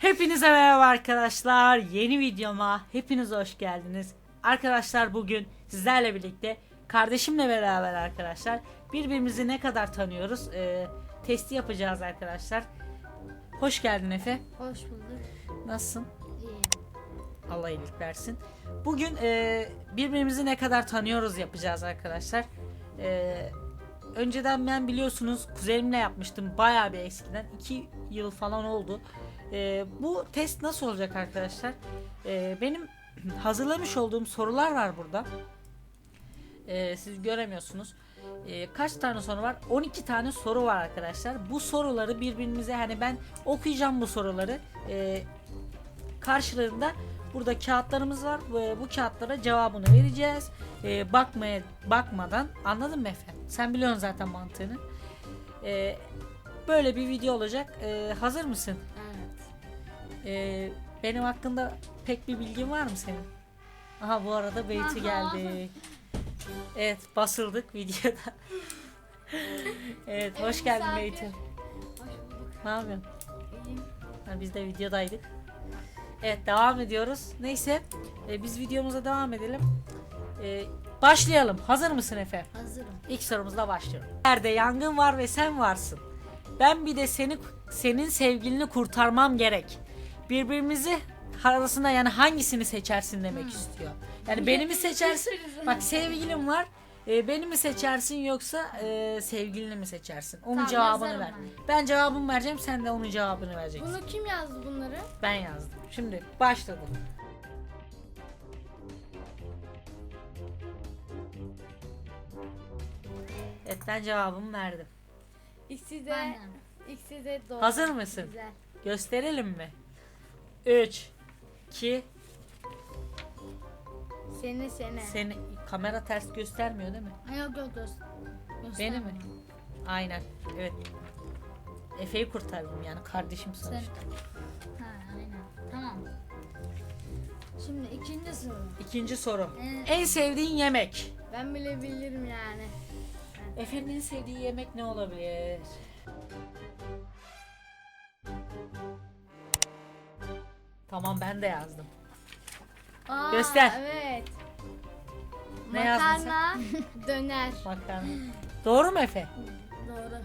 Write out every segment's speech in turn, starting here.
Hepinize merhaba arkadaşlar. Yeni videoma hepiniz hoş geldiniz. Arkadaşlar bugün sizlerle birlikte kardeşimle beraber arkadaşlar birbirimizi ne kadar tanıyoruz e, testi yapacağız arkadaşlar. Hoş geldin Efe. Hoş bulduk. Nasılsın? İyi. Allah iyilik versin. Bugün e, birbirimizi ne kadar tanıyoruz yapacağız arkadaşlar. E, önceden ben biliyorsunuz kuzenimle yapmıştım bayağı bir eskiden. 2 yıl falan oldu. E, bu test nasıl olacak arkadaşlar? E, benim hazırlamış olduğum sorular var burada. E, siz göremiyorsunuz. E, kaç tane soru var? 12 tane soru var arkadaşlar. Bu soruları birbirimize hani ben okuyacağım bu soruları. E, karşılığında burada kağıtlarımız var ve bu kağıtlara cevabını vereceğiz. Ee, bakmaya bakmadan anladın mı Efe? Sen biliyorsun zaten mantığını. Ee, böyle bir video olacak. Ee, hazır mısın? Ee, benim hakkında pek bir bilgin var mı senin? Aha bu arada Beyti geldi. Evet basıldık videoda. evet hoş geldin. Beyti. Hoş bulduk. Ne yapıyorsun? İyiyim. Ha, biz de videodaydık. Evet devam ediyoruz. Neyse e, biz videomuza devam edelim. E, başlayalım. Hazır mısın Efe? Hazırım. İlk sorumuzla başlıyorum. Yerde yangın var ve sen varsın. Ben bir de seni senin sevgilini kurtarmam gerek. Birbirimizi arasında yani hangisini seçersin demek istiyor. Yani beni mi seçersin? Bak sevgilim var. E, beni mi seçersin yoksa e, sevgilini mi seçersin? Onun Tamam, cevabını yazarım ver. Ben cevabımı vereceğim, sen de onun cevabını vereceksin. Bunu kim yazdı bunları? Ben yazdım. Şimdi başladım. Evet ben cevabımı verdim. İkisi de ikisi de doğru. Hazır mısın? Güzel. Gösterelim mi? 3 2 Seni seni. Seni kamera ters göstermiyor değil mi? Yok yok göster. Beni mi? Aynen. Evet. Efe'yi kurtardım yani kardeşim sonuçta. Ha aynen. Tamam. Şimdi ikinci soru. İkinci soru. Evet. En sevdiğin yemek? Ben bile bilirim yani. Efe'nin en sevdiği yemek ne olabilir? Tamam ben de yazdım. Aa, Göster. Evet. Ne yazdın? Makarna, döner. Makarna. Doğru mu Efe? Doğru.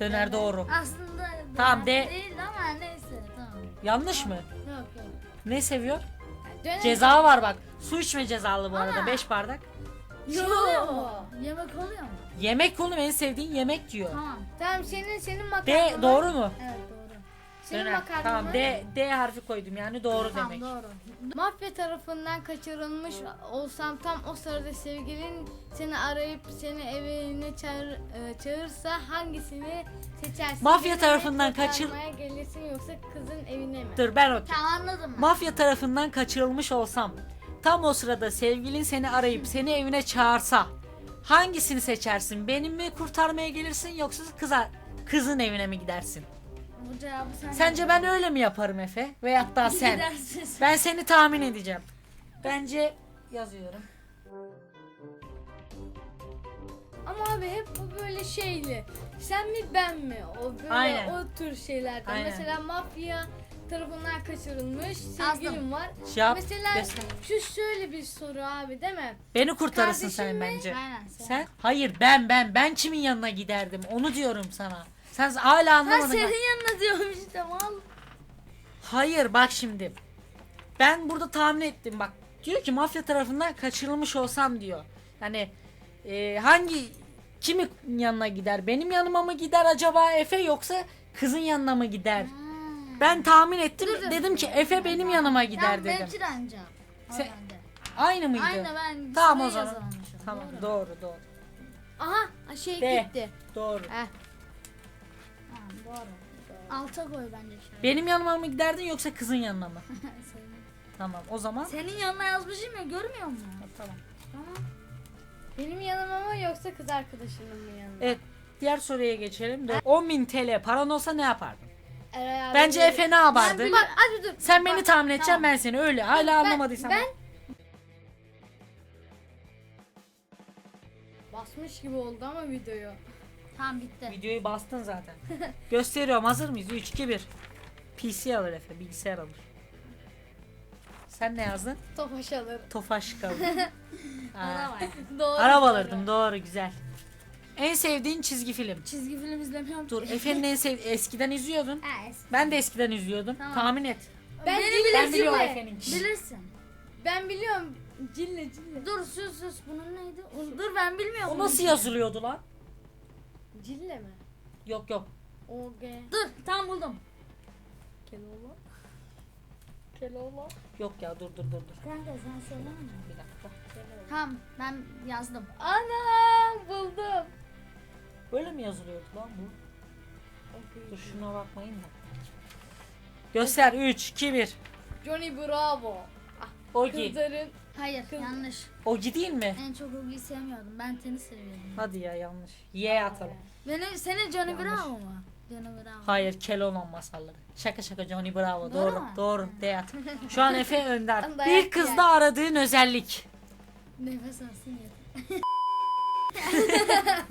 Döner doğru. Aslında Tamam, döner de- Değil ama neyse tamam. Yanlış mı? Yok yok. Ne seviyor? Döner. Ceza var bak. Su içme cezalı bu arada Ama- 5 bardak. Şey oluyor mu? Yemek oluyor mu? Yemek oğlum en sevdiğin yemek diyor. Tamam. Tamam senin senin makarna. D doğru mu? Evet. Senin Döner. Tamam? D, D harfi koydum yani doğru Tamam, demek. doğru. Mafya tarafından kaçırılmış olsam tam o sırada sevgilin seni arayıp seni evine çağır, e, çağırsa hangisini seçersin? Mafya Beni tarafından kaçır- kurtarmaya gelirsin yoksa kızın evine mi? Dur ben okuyayım. Tamam anladım ben. Mafya tarafından kaçırılmış olsam tam o sırada sevgilin seni arayıp seni evine çağırsa hangisini seçersin? Benim mi kurtarmaya gelirsin yoksa kıza kızın evine mi gidersin? Bu cevabı sen Sence ben öyle mi yaparım Efe? Veyahut da sen? Gidersin. Ben seni tahmin edeceğim. Bence yazıyorum. Ama abi hep bu böyle şeyli. Sen mi ben mi? O böyle Aynen. o tür şeylerden. Aynen. Mesela mafya tarafından kaçırılmış sevgilim var. Şey yap, Mesela göster. şu şöyle bir soru abi değil mi? Beni kurtarırsın Kardeşim sen mi? bence. Aynen. Sen? Hayır ben ben ben kimin yanına giderdim onu diyorum sana. Sen hala Ben anlamadın. senin ya. yanına diyorum işte mal. Hayır bak şimdi. Ben burada tahmin ettim bak. Diyor ki mafya tarafından kaçırılmış olsam diyor. Yani e, hangi kimi yanına gider? Benim yanıma mı gider acaba Efe yoksa kızın yanına mı gider? Ben tahmin ettim. Dur, dur. Dedim ki Efe benim yanıma gider dedim. benimki de cevap. Sen-. Aynı mıydı? Aynı ben. Tamam o zaman. Tamam Doğru. doğru doğru. Aha şey De. gitti. Doğru. Heh. Tamam doğru. Alta koy bence şöyle. Benim yanıma mı giderdin yoksa kızın yanına mı? Tamam o zaman. Senin yanına yazmışım ya görmüyor musun? Tamam. Tamam. Benim yanıma mı yoksa kız arkadaşının mı yanına? Evet diğer soruya geçelim. de 10.000 TL paran olsa ne yapardın? Eray abi Bence böyle- Efe ne Ben yapardı? bile- Bak hadi dur. Sen beni Bak, tahmin edeceksin tamam. ben seni öyle. Hala Ben- anlamadıysan. Ben basmış gibi oldu ama videoyu. Tamam bitti. Videoyu bastın zaten. Gösteriyorum hazır mıyız? 3 2 1. PC alır Efe. Bilgisayar alır. Sen ne yazdın? Tofaş alır. Tofaş kalır. Araba. Doğru. Araba alırdım doğru güzel. En sevdiğin çizgi film. Çizgi film izlemiyorum. Dur Efe'nin en sev eskiden izliyordun. Ha, es- Ben de eskiden izliyordum. Tamam. Tahmin et. Ben Beni Ben biliyorum. Efe'nin. Bilirsin. Ben biliyorum. Cille Cille. Dur sus sus. Bunun neydi? Dur ben bilmiyorum. O nasıl yazılıyordu lan? Cille mi? Yok yok. O G. Dur tam buldum. Keloğlan. Keloğlan. Yok ya dur dur dur dur. Kanka sen söyleme. Bir dakika. Tamam ben yazdım. Anam buldum. Böyle mi yazılıyordu lan bu? Dur şuna bakmayın da. Göster 3 2 1. Johnny Bravo. Ogi. Kızların. Hayır Kız- yanlış. Ogi değil mi? En çok Ogi'yi sevmiyordum. Ben tenis seviyordum. Hadi ya yanlış. Y atalım. Beni senin Johnny Yanlış. Bravo mu? Johnny Bravo. Hayır Keloğlan masalları. Şaka şaka Johnny Bravo. Doğru Doğru. mu? Doğru. D at. Şu an Efe önder. Dayak Bir kızda aradığın özellik. Nefes alsın yeter.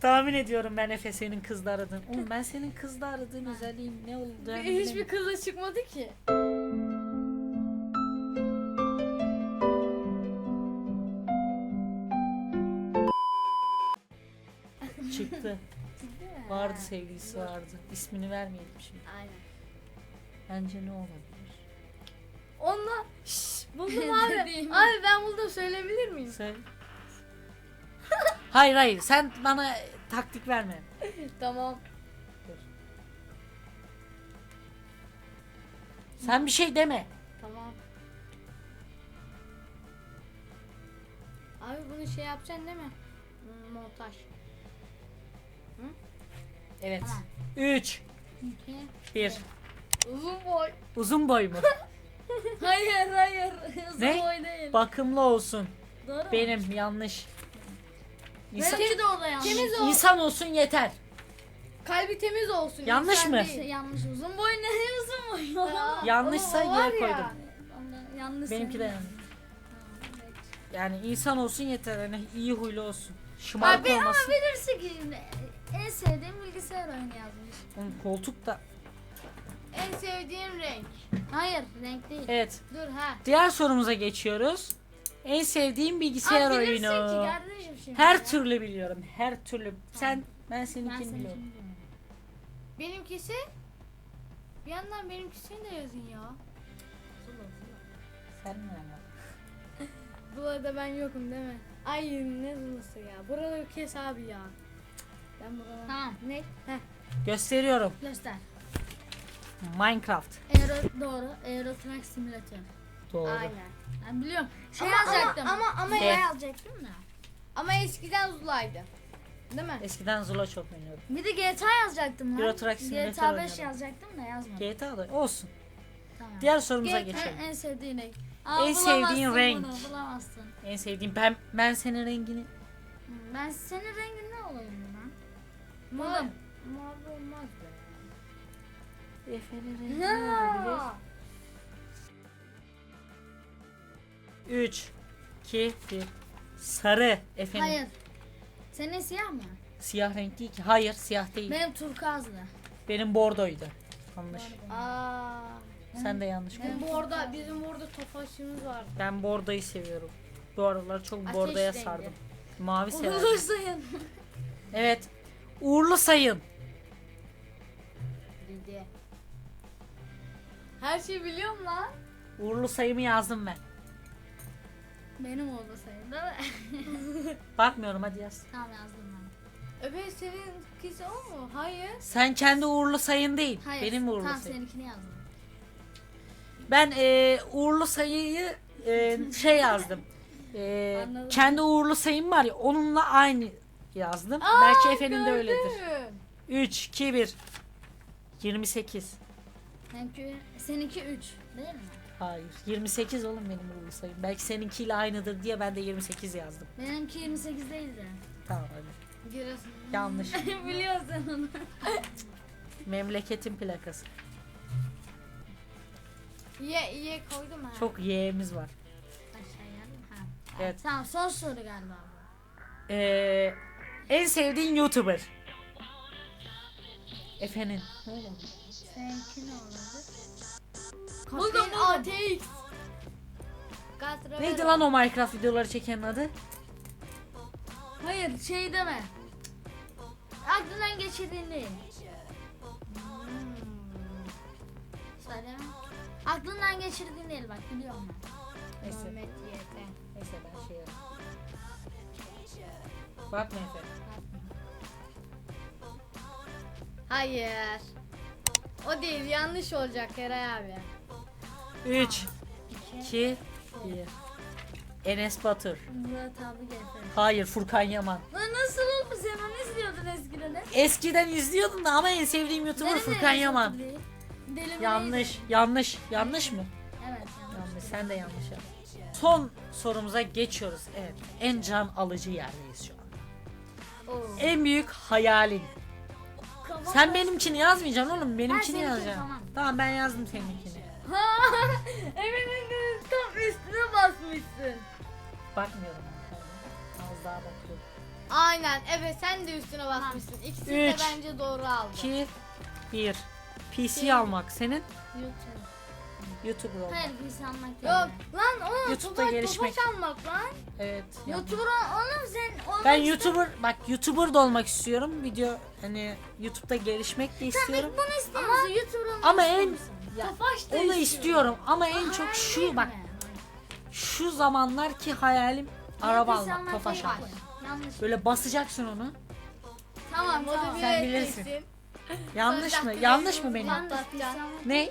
Tahmin ediyorum ben Efe senin kızda aradığın. Oğlum ben senin kızda aradığın özelliğin ne olduğunu Hiçbir bilmiyorum. kızla çıkmadı ki. Çıktı. Vardı sevgilisi vardı. İsmini vermeyelim şimdi. Aynen. Bence ne olabilir? Onunla Şşş, buldum abi. Değil mi? abi ben buldum söyleyebilir miyim? Sen... hayır hayır sen bana taktik verme. Tamam. Sen bir şey deme. Tamam. Abi bunu şey yapacaksın değil mi? Montaj. Evet. Tamam. 3 İki. 1 Uzun boy. Uzun boy mu? Hayır hayır. Uzun Ne? boy değil. Bakımlı olsun. Doğru mu? Benim yanlış. İnsan, Benimki de o da yanlış. Temiz ol. insan olsun yeter. Kalbi temiz olsun. Yanlış insan mı? değil. Şey, yanlış. Uzun boy ne uzun boy? Ya, Yanlışsa o- o var yere ya. koydum. Onda yanlış. Benimki de yanlış. Yani insan olsun yeter. Yani iyi huylu olsun. Şımarık Abi ama olmasın. bilirsin ki en sevdiğim bilgisayar oyunu yazmış. Oğlum koltuk da. En sevdiğim renk. Hayır renk değil. Evet. Dur ha. Diğer sorumuza geçiyoruz. En sevdiğim bilgisayar bilirsin oyunu. ki kardeşim şimdi. Her türlü biliyorum. Her türlü. Sen ben Ben seninkini biliyorum. seninkini biliyorum. Benimkisi. Bir yandan benimkisini de yazın ya. Sen mi? Burada ben yokum değil mi? Ay ne zulası ya. Burada kes abi ya. Ben burada. Tamam. Ne? Heh. Gösteriyorum. Göster. Minecraft. Aero doğru. Aero Truck Simulator. Doğru. Aynen. Ben biliyorum. Şey Ama- yazacaktım. ama- ama- ama- yazacaktım da. Ama eskiden Zula'ydı. Değil mi? Eskiden Zula çok oynuyordum. Bir de GTA yazacaktım lan. Euro Truck Simulator GTA 5 oynadım. yazacaktım da yazmadım. GTA da olsun. Tamam. Diğer sorumuza GTA geçelim. En, sevdiğin renk. En sevdiğin renk. Bunu, bulamazsın. En sevdiğim ben ben senin rengini Hmm, Ben senin rengin ne olayım lan? Buldum. Mavi olmaz be. Efe'nin rengi ne olabilir? 3 2 1 Sarı Efe'nin Hayır. Senin siyah mı? siyah renk değil ki. Hayır, siyah değil. Benim turkuazlı. Benim bordoydu. Yanlış. Aa. Sen de yanlış Bizim koydun. orada bizim orada tofaşımız vardı. Ben bordoyu seviyorum. Bu aralar çok Ateş bordoya rengi. sardım. Mavi severim. Olursun. Evet. Uğurlu sayın. Bildi. Her şeyi biliyorum lan. Uğurlu sayımı yazdım ben. Benim oldu sayın değil mi? Bakmıyorum hadi yaz. tamam yazdım ben. Öbe seninkisi o mu? Hayır. Sen kendi uğurlu sayın değil. Hayır. Benim uğurlu Tamam sayım. seninkini yazdım. Ben e, uğurlu sayıyı e, şey yazdım. E, kendi uğurlu sayım var ya onunla aynı yazdım. Belki Efe'nin de öyledir. Gördüm. 3, 2, 1. 28. Seninki, seninki 3 değil mi? Hayır. 28 oğlum benim uğurlu sayım. Belki seninkiyle aynıdır diye ben de 28 yazdım. Benimki 28 değildi. Tamam hadi. Giresun. Yanlış. Biliyorsun onu. Memleketin plakası. Ye ye koydum ha. Çok Y'miz var. Aşağıya. Ha. Evet. Tamam son soru galiba bu. Ee, en sevdiğin YouTuber. Efe'nin. Seninki ne olurdu? Buldum ATX. Neydi lan o Minecraft videoları çekenin adı? Hayır şey deme. Aklından geçirdiğin değil. Hmm. Söyleme. Aklından geçirdiğin değil bak biliyorum ben. Neyse. Neyse ben şey yapayım. Bakma Efe. Hayır. O değil yanlış olacak Eray abi. 3 2 1 Enes Batur. Murat abi getir. Hayır Furkan Yaman. Lan nasıl oldu sen onu izliyordun eskiden hep? Eskiden izliyordum da ama en sevdiğim YouTuber Benim de Furkan Yaman. Deli mi Yanlış, neydi? yanlış, yanlış mı? Evet yanlış. Yanlış, sen de yanlış yaptın. Son sorumuza geçiyoruz. Evet, en can alıcı yerdeyiz şu anda. En büyük hayalin. Kafam- Sen benimkini yazmayacaksın oğlum, benimkini seninkini, yazacaksın. tamam. Tamam ben yazdım seninkini. Ha, Emin'in tam üstüne basmışsın. Bakmıyorum. Az daha bakıyorum. Aynen evet sen de üstüne basmışsın. İkisini de Üç. bence doğru aldın. 2 1 PC almak senin YouTube. YouTuber olmak. Hayır biz almak değil. Yok lan o YouTube'da Tofaş- gelişmek. Tofaş almak lan. Evet. YouTuber ol- oğlum sen olmak Ben YouTuber bak YouTuber da olmak istiyorum. Video hani YouTube'da gelişmek de istiyorum. peki bunu istiyor musun? YouTuber olmak Ama istiyor en musun? ya, Tofaş da onu istiyorum ama en çok şu bak şu zamanlar ki hayalim araba almak, tofaş almak. Yanlış. Böyle basacaksın onu. Tamam o da Tamam. bir Sen bilirsin. Yanlış mı? Yanlış mı benim? Ne?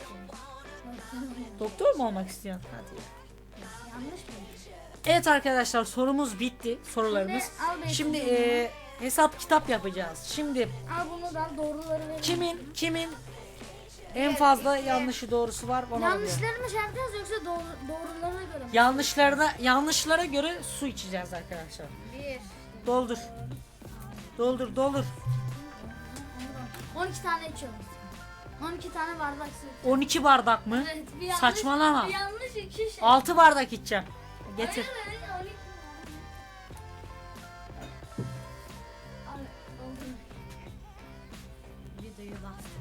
Doktor mu olmak istiyorsun? Hadi. Yanlış mı? Evet arkadaşlar sorumuz bitti. Sorularımız. Şimdi al Şimdi bunu. e, hesap kitap yapacağız. Şimdi Al bunu da al, doğruları verin. kimin kimin en fazla yanlışı doğrusu var ona bakıyorum. Yanlışları mı şey yapacağız yoksa doğru, doğrularına göre mi? Yanlışlarına yanlışlara göre su içeceğiz arkadaşlar. Bir. Doldur. Doldur doldur. 12 tane içiyorum. 12 tane bardak su. 12 bardak mı? Evet, bir yanlış, Saçmalama. Bir yanlış iki şey. 6 bardak içeceğim. Getir. Hayır, hayır, 12. Al, doldur. Videoyu bastık.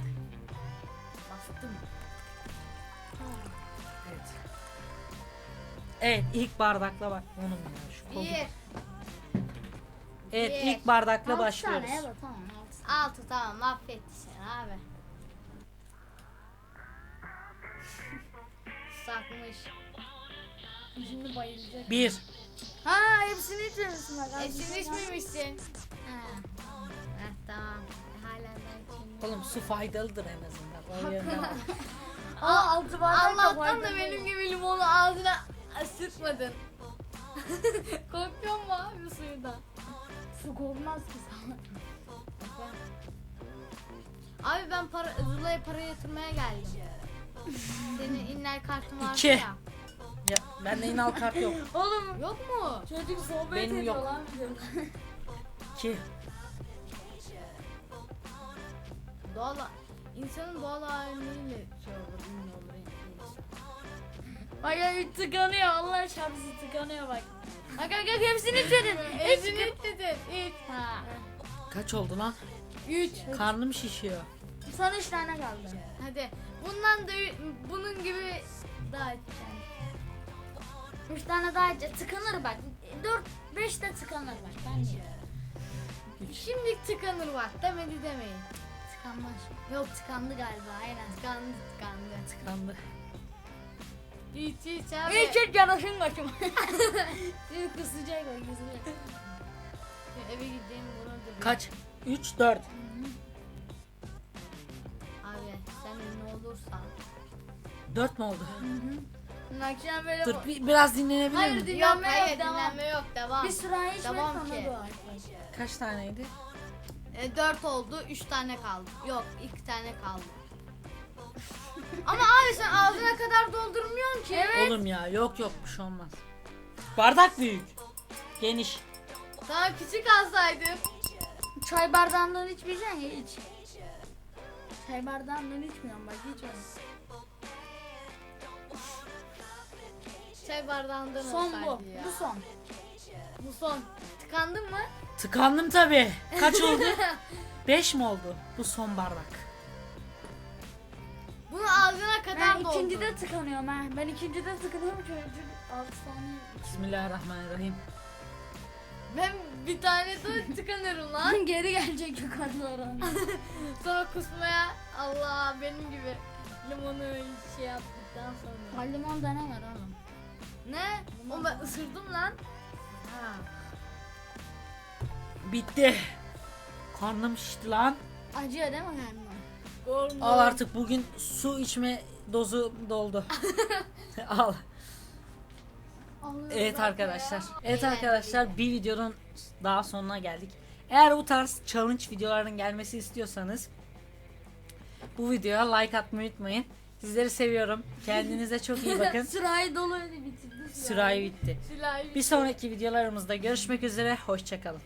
Bastım. Evet. Evet ilk bardakla bak. Onun ya şu kolu. Bir. Evet bir. ilk bardakla Altı başlıyoruz. tane evet tamam. altı. Altı tamam affetti seni abi. Sakmış. Şimdi bayılacak. 1 Ha hepsini içiyorsun bak. Hepsini içmemişsin. Ha. Heh tamam. Hala ben. Oğlum su faydalıdır en azından. O yönden. Aa altı bardak Allah'tan da benim gibi limonu ağzına sıkmadın. Korkuyor mu abi suyundan? Su korkmaz ki sana. Abi ben para, Zula'ya para yatırmaya geldim. Senin inler kartın vardı İki. ya. ya, bende inal kart yok. Oğlum Yok mu? çocuk sohbet Benim ediyor yok. lan. 2 Doğal insanın doğal haliyle şey olur, ünlü olur. Bak ya üç tıkanıyor Allah şapsı tıkanıyor bak. Bak bak bak hepsini içedin. Hepsini içtin. İç. Ha. Kaç oldu lan? 3. Karnım şişiyor. Son üç tane kaldı. Hadi. Bundan da bunun gibi daha içeceğim. Üç tane daha içe tıkanır bak. Dört beş de tıkanır bak. Ben? Şimdi tıkanır bak. Demedi demeyin. Tıkanmaz. Yok tıkandı galiba aynen. Tıkandı tıkandı. Tıkandı. İç iç abi. İç iç yanasın başım. Seni kısacak o. Eve gideyim bunu da. Kaç? 3 4. olursan. 4 mü oldu? Akşam böyle Dur bir, biraz dinlenebilir Hayır, miyim? din- Yok Dinlenme hayır yok, devam. dinlenme yok devam. bir sıra içmek Tamam sonra ki. Kaç taneydi? E, 4 oldu 3 tane kaldı. Yok 2 tane kaldı. Ama abi sen ağzına kadar doldurmuyorsun ki. Oğlum ya yok yok bir şey olmaz. Bardak büyük. Geniş. Daha küçük alsaydın. Çay bardağından içmeyeceksin ya iç. Çay bardağım ben içmiyorum bak hiç Çay bardağından Son bu. ya. Bu son. Bu son. Tıkandın mı? Tıkandım tabi. Kaç oldu? 5 mi oldu? Bu son bardak. Bunu ağzına kadar Ben doldu. ikincide tıkanıyorum ha. Ben ikincide tıkanıyorum çünkü altı saniye. Bismillahirrahmanirrahim. Ben bir tane de tıkanırım lan. Geri gelecek yukarılara. Sonra kusmaya Allah benim gibi limonu şey yaptıktan sonra. Limonda ne var oğlum? Ne? O ben ısırdım lan. Ha. Bitti. Karnım şişti lan. Acıyor değil mi karnına? Gorm, Al artık bugün su içme dozu doldu. Al. Evet arkadaşlar. Evet arkadaşlar bir videonun daha sonuna geldik. Eğer bu tarz challenge videoların gelmesi istiyorsanız bu videoya like atmayı unutmayın. Sizleri seviyorum. Kendinize çok iyi bakın. Sırayı doluydu bitirdi. Sürahi bitti. Silahı Bir sonraki videolarımızda görüşmek üzere. Hoşçakalın.